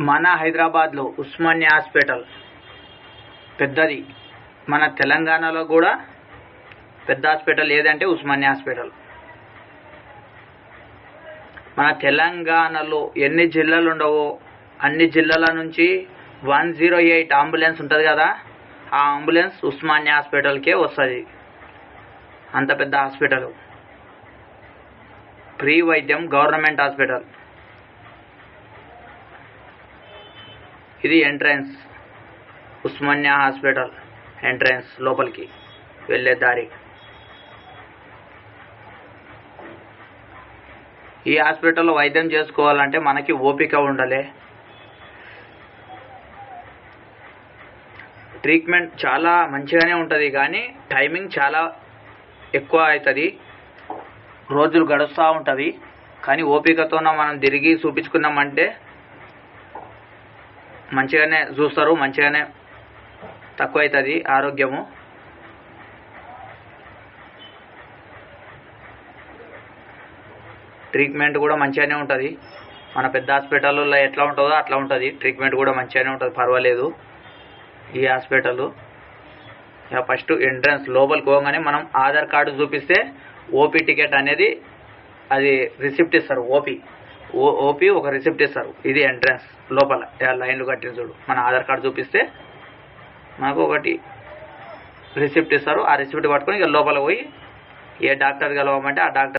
మన హైదరాబాద్లో ఉస్మానియా హాస్పిటల్ పెద్దది. మన తెలంగాణలో కూడా పెద్ద హాస్పిటల్ ఏదంటే ఉస్మానియా హాస్పిటల్. మన తెలంగాణలో ఎన్ని జిల్లాలు ఉండవో అన్ని జిల్లాల నుంచి వన్ జీరో ఎయిట్ అంబులెన్స్ ఉంటుంది కదా ఆ అంబులెన్స్ ఉస్మానియా హాస్పిటల్కే వస్తుంది. అంత పెద్ద హాస్పిటల్. ప్రీ వైద్యం గవర్నమెంట్ హాస్పిటల్. ఇది ఎంట్రన్స్. ఉస్మానియా హాస్పిటల్ ఎంట్రన్స్ లోపలికి వెళ్ళే దారి. ఈ హాస్పిటల్లో వైద్యం చేసుకోవాలంటే మనకి ఓపిక ఉండాలి. ట్రీట్మెంట్ చాలా మంచిగానే ఉంటుంది కానీ టైమింగ్ చాలా ఎక్కువ అవుతుంది. రోజులు గడుస్తూ ఉంటుంది కానీ ఓపికతోన మనం తిరిగి చూపించుకున్నామంటే మంచిగానే చూస్తారు మంచిగానే తక్కువ అవుతుంది ఆరోగ్యము. ట్రీట్మెంట్ కూడా మంచిగానే ఉంటుంది. మన పెద్ద హాస్పిటల్లో ఎట్లా ఉంటుందో అట్లా ఉంటుంది. ట్రీట్మెంట్ కూడా మంచిగానే ఉంటుంది. పర్వాలేదు ఈ హాస్పిటల్ ఇక ఫస్ట్ ఎంట్రన్స్ లోపలికి పోగానే మనం ఆధార్ కార్డు చూపిస్తే ఓపీ టికెట్ అనేది అది రిసిప్ట్ ఇస్తారు ఓపీ ఓపీ ఒక రిసిప్ట్ ఇస్తారు. ఇది ఎంట్రన్స్ లోపల. లైన్లు కట్టిన చూడు. మన ఆధార్ కార్డు చూపిస్తే మనకు ఒకటి రిసిప్ట్ ఇస్తారు. ఆ రిసిప్ట్ పట్టుకొని ఇక లోపల పోయి ఏ డాక్టర్ కలవమంటే ఆ డాక్టర్